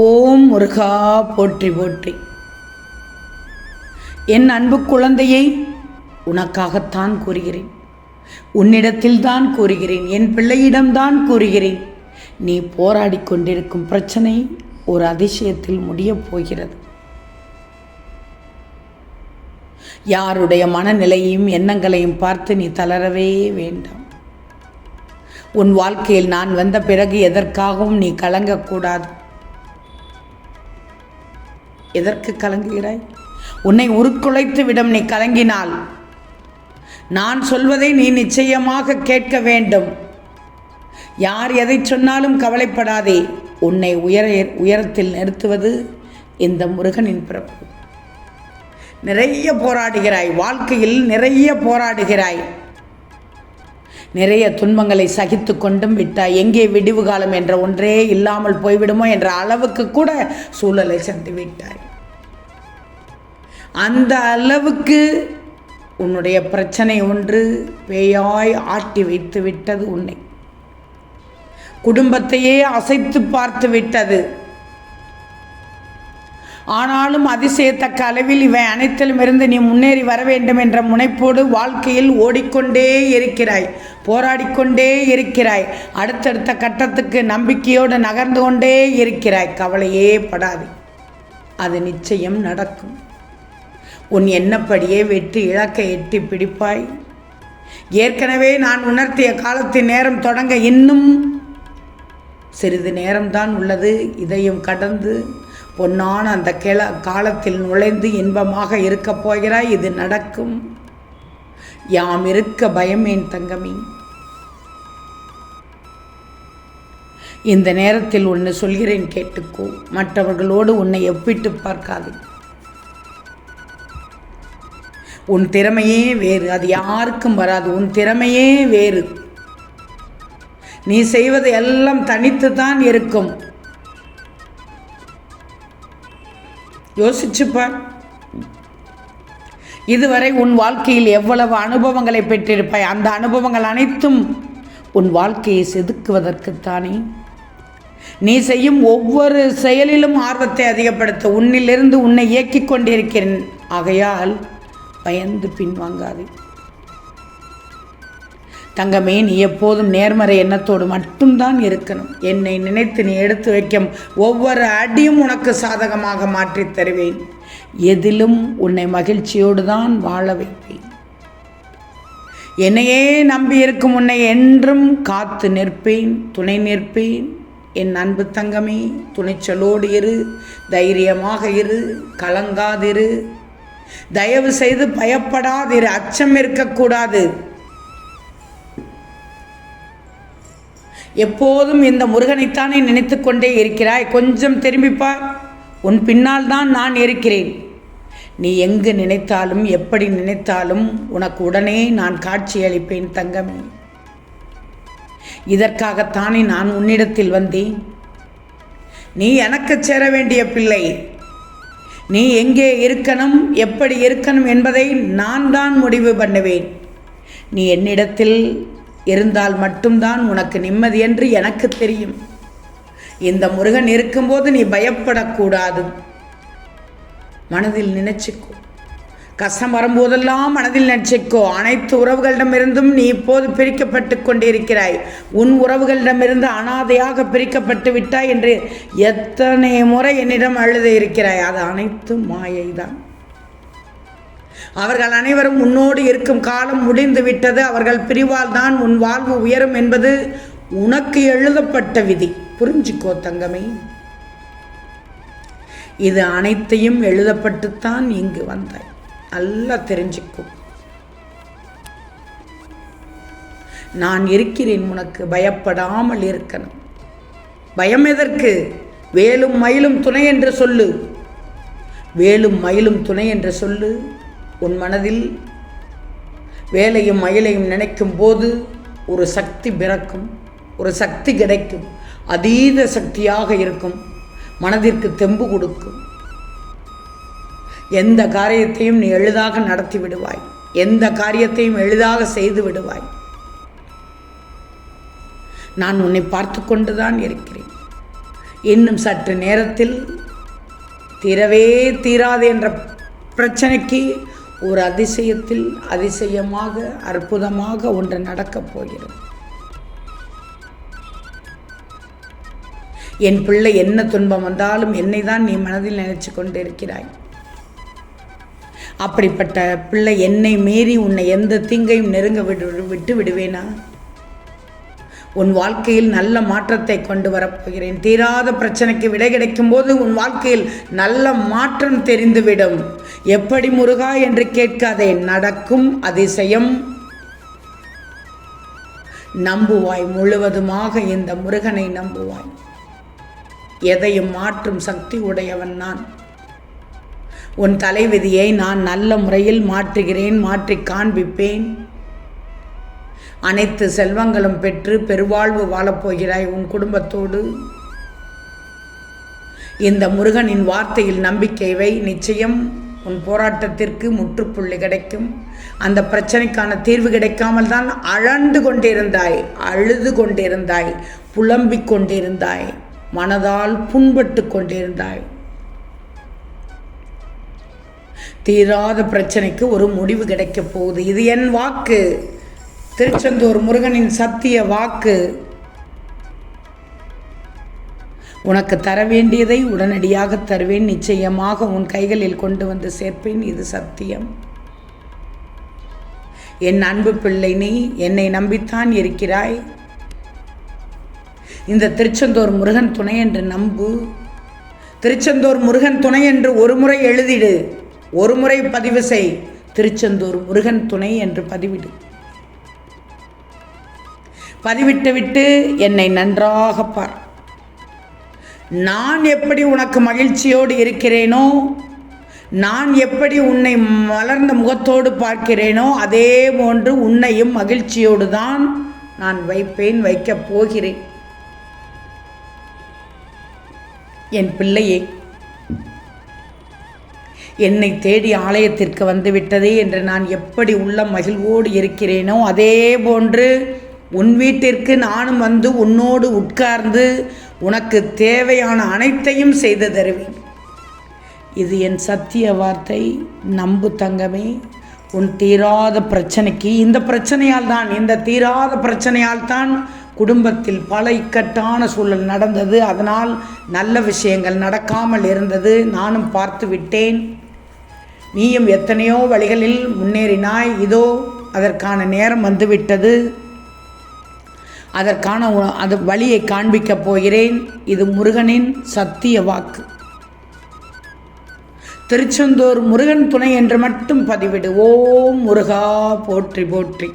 ஓம் முருகா போற்றி போற்றி. என் அன்பு குழந்தையை உனக்காகத்தான் கூறுகிறேன். உன்னிடத்தில்தான் கூறுகிறேன் என் பிள்ளையிடம்தான் கூறுகிறேன். நீ போராடி கொண்டிருக்கும் பிரச்சனை ஒரு அதிசயத்தில் முடியப் போகிறது. யாருடைய மனநிலையையும் எண்ணங்களையும் பார்த்து நீ தளரவே வேண்டாம். உன் வாழ்க்கையில் நான் வந்த பிறகு எதற்காகவும் நீ கலங்கக்கூடாது. எதற்கு கலங்குகிறாய்? உன்னை உருக்குலைத்து விடும் நீ கலங்கினால். நான் சொல்வதை நீ நிச்சயமாக கேட்க வேண்டும். யார் எதை சொன்னாலும் கவலைப்படாதே. உன்னை உயர உயரத்தில் நிறுத்துவது இந்த முருகனின் பிறப்பு. நிறைய போராடுகிறாய். வாழ்க்கையில் நிறைய போராடுகிறாய். நிறைய துன்பங்களை சகித்து கொண்டும் விட்டாய். எங்கே விடிவு காலம் என்ற ஒன்றே இல்லாமல் போய்விடுமோ என்ற அளவுக்கு கூட சூழலை சென்று விட்டாய். அந்த அளவுக்கு உன்னுடைய பிரச்சனை ஒன்று பேயாய் ஆட்டி வைத்து விட்டது உன்னை. குடும்பத்தையே அசைத்து பார்த்து விட்டது. ஆனாலும் அதிசயத்தக்க அளவில் இவை அனைத்திலும் இருந்து நீ முன்னேறி வர வேண்டும் என்ற முனைப்போடு வாழ்க்கையில் ஓடிக்கொண்டே இருக்கிறாய் போராடிக்கொண்டே இருக்கிறாய். அடுத்தடுத்த கட்டத்துக்கு நம்பிக்கையோடு நகர்ந்து கொண்டே இருக்கிறாய். கவலையே படாது. அது நிச்சயம் நடக்கும். உன் எண்ணப்படியே வெற்றி இலக்கை எட்டி பிடிப்பாய். ஏற்கனவே நான் உணர்த்திய காலத்தின் நேரம் தொடங்க இன்னும் சிறிது நேரம்தான் உள்ளது. இதையும் கடந்து பொன்னான அந்த கிள காலத்தில் நுழைந்து இன்பமாக இருக்கப் போகிறாய் இது நடக்கும். யாம் இருக்க பயமேன் தங்கமி. இந்த நேரத்தில் ஒன்று சொல்கிறேன் கேட்டுக்கோ மற்றவர்களோடு உன்னை ஒப்பிட்டு பார்க்காது. உன் திறமையே வேறு அது யாருக்கும் வராது உன் திறமையே வேறு. நீ செய்வது எல்லாம் தனித்து தான் இருக்கும். யோசிச்சுப்பார் இதுவரை உன் வாழ்க்கையில் எவ்வளவு அனுபவங்களை பெற்றிருப்பாய்? அந்த அனுபவங்கள் அனைத்தும் உன் வாழ்க்கையை செதுக்குவதற்குத்தானே. நீ செய்யும் ஒவ்வொரு செயலிலும் ஆர்வத்தை அதிகப்படுத்த உன்னிலிருந்து உன்னை இயக்கிக் கொண்டிருக்கிறேன். ஆகையால் பயந்து பின்வாங்காதே. தங்கமே நீ எப்போதும் நேர்மறை எண்ணத்தோடு மட்டும்தான் இருக்கணும். என்னை நினைத்து நீ எடுத்து வைக்கும் ஒவ்வொரு அடியும் உனக்கு சாதகமாக மாற்றித் தருவேன். எதிலும் உன்னை மகிழ்ச்சியோடு தான் வாழ வைப்பேன். என்னையே நம்பி இருக்கும் உன்னை என்றும் காத்து நிற்பேன் துணை நிற்பேன். என் அன்பு தங்கமே துணிச்சலோடு இரு தைரியமாக இரு கலங்காதிரு. தயவு செய்து பயப்படாதிரு அச்சம் இருக்கக்கூடாது. எப்போதும் இந்த முருகனைத்தானே நினைத்து கொண்டே இருக்கிறாய். கொஞ்சம் திரும்பிப்பார் உன் பின்னால் தான் நான் இருக்கிறேன். நீ எங்கு நினைத்தாலும் எப்படி நினைத்தாலும் உனக்கு உடனே நான் காட்சியளிப்பேன் தங்கமே. இதற்காகத்தானே நான் உன்னிடத்தில் வந்தேன். நீ எனக்கு சேர வேண்டிய பிள்ளை. நீ எங்கே இருக்கணும் எப்படி இருக்கணும் என்பதை நான் தான் முடிவு பண்ணுவேன். நீ என்னிடத்தில் இருந்தால் மட்டும்தான் உனக்கு நிம்மதி என்று எனக்கு தெரியும். இந்த முருகன் இருக்கும்போது நீ பயப்படக்கூடாது. மனதில் நினைச்சுக்கோ. கஷ்டம் வரும்போதெல்லாம் மனதில் நினைச்சிக்கோ. அனைத்து உறவுகளிடமிருந்தும் நீ இப்போது பிரிக்கப்பட்டு கொண்டிருக்கிறாய். உன் உறவுகளிடமிருந்து அனாதையாக பிரிக்கப்பட்டு விட்டாய் என்று எத்தனை முறை என்னிடம் அழுத இருக்கிறாய். அது அனைத்தும் மாயைதான். அவர்கள் அனைவரும் உன்னோடு இருக்கும் காலம் முடிந்து விட்டது. அவர்கள் பிரிவால் தான் உன் வாழ்வு உயரும் என்பது உனக்கு எழுதப்பட்ட விதி. புரிஞ்சுக்கோ தங்கமே. இது அனைத்தையும் எழுதப்பட்டுத்தான் இங்கு வந்தாய். நல்லா தெரிஞ்சுக்கோ. நான் இருக்கிறேன் உனக்கு பயப்படாமல் இருக்கணும். பயம் எதற்கு? வேலும் மயிலும் துணை என்று சொல்லு. வேலும் மயிலும் துணை என்று சொல்லு. உன் மனதில் வேலையும் மயிலையும் நினைக்கும் போது ஒரு சக்தி பிறக்கும் ஒரு சக்தி கிடைக்கும் அதீத சக்தியாக இருக்கும் மனதிற்கு தெம்பு கொடுக்கும். எந்த காரியத்தையும் நீ எளிதாக நடத்தி விடுவாய். எந்த காரியத்தையும் எளிதாக செய்து விடுவாய். நான் உன்னை பார்த்து கொண்டுதான் இருக்கிறேன். இன்னும் சற்று நேரத்தில் தீரவே தீராது என்ற பிரச்சனைக்கு ஒரு அதிசயத்தில் அதிசயமாக அற்புதமாக ஒன்று நடக்கப் போகிறது. என் பிள்ளை என்ன துன்பம் வந்தாலும் என்னை தான் நீ மனதில் நினைச்சு கொண்டு இருக்கிறாய் அப்படிப்பட்ட பிள்ளை என்னை மீறி உன்னை எந்த தீங்கையும் நெருங்க விடு விட்டு விடுவேனா? உன் வாழ்க்கையில் நல்ல மாற்றத்தை கொண்டு வரப்போகிறேன். தீராத பிரச்சனைக்கு விடை கிடைக்கும் போது உன் வாழ்க்கையில் நல்ல மாற்றம் தெரிந்துவிடும். எப்படி முருகா என்று கேட்காதே நடக்கும் அதிசயம். நம்புவாய் முழுவதுமாக இந்த முருகனை நம்புவாய். எதையும் மாற்றும் சக்தி உடையவன் நான். உன் தலைவிதியை நான் நல்ல முறையில் மாற்றுகிறேன் மாற்றி காண்பிப்பேன். அனைத்து செல்வங்களும் பெற்று பெருவாழ்வு வாழப்போகிறாய் உன் குடும்பத்தோடு. இந்த முருகனின் வார்த்தையில் நம்பிக்கை வை நிச்சயம் உன் போராட்டத்திற்கு முற்றுப்புள்ளி கிடைக்கும். அந்த பிரச்சனைக்கான தீர்வு கிடைக்காமல் தான் அழந்து கொண்டிருந்தாய் அழுது கொண்டிருந்தாய் புலம்பிக் கொண்டிருந்தாய் மனதால் புண்பட்டு கொண்டிருந்தாய். தீராத பிரச்சனைக்கு ஒரு முடிவு கிடைக்கப் போகுது. இது என் வாக்கு. திருச்செந்தூர் முருகனின் சத்திய வாக்கு. உனக்கு தர வேண்டியதை உடனடியாக தருவேன். நிச்சயமாக உன் கைகளில் கொண்டு வந்து சேர்ப்பேன். இது சத்தியம். என் அன்பு பிள்ளை நீ என்னை நம்பித்தான் இருக்கிறாய். இந்த திருச்செந்தூர் முருகன் துணை என்று நம்பு. திருச்செந்தூர் முருகன் துணை என்று ஒரு முறை எழுதிடு. ஒரு முறை பதிவு செய். திருச்செந்தூர் முருகன் துணை என்று பதிவிடு. பதிவிட்டு விட்டு என்னை நன்றாக பார். நான் எப்படி உனக்கு மகிழ்ச்சியோடு இருக்கிறேனோ நான் எப்படி உன்னை மலர்ந்த முகத்தோடு பார்க்கிறேனோ அதே போன்று உன்னையும் மகிழ்ச்சியோடு தான் நான் வைப்பேன் வைக்கப் போகிறேன். என் பிள்ளையே என்னை தேடி ஆலயத்திற்கு வந்துவிட்டதே என்று நான் எப்படி உள்ள மகிழ்வோடு இருக்கிறேனோ அதே போன்று உன் வீட்டிற்கு நானும் வந்து உன்னோடு உட்கார்ந்து உனக்கு தேவையான அனைத்தையும் செய்து தருவேன். இது என் சத்திய வார்த்தை. நம்பு தங்கமே. உன் தீராத பிரச்சனைக்கு இந்த பிரச்சனையால் தான் இந்த தீராத பிரச்சனையால் தான் குடும்பத்தில் பல இக்கட்டான சூழல் நடந்தது. அதனால் நல்ல விஷயங்கள் நடக்காமல் இருந்தது. நானும் பார்த்து விட்டேன். நீயும் எத்தனையோ வழிகளில் முன்னேறினாய். இதோ அதற்கான நேரம் வந்துவிட்டது. அதற்கான அது வழியை காண்பிக்கப் போகிறேன். இது முருகனின் சத்திய வாக்கு. திருச்செந்தூர் முருகன் துணை என்று மட்டும் பதிவிடு. ஓம் முருகா போற்றி போற்றி.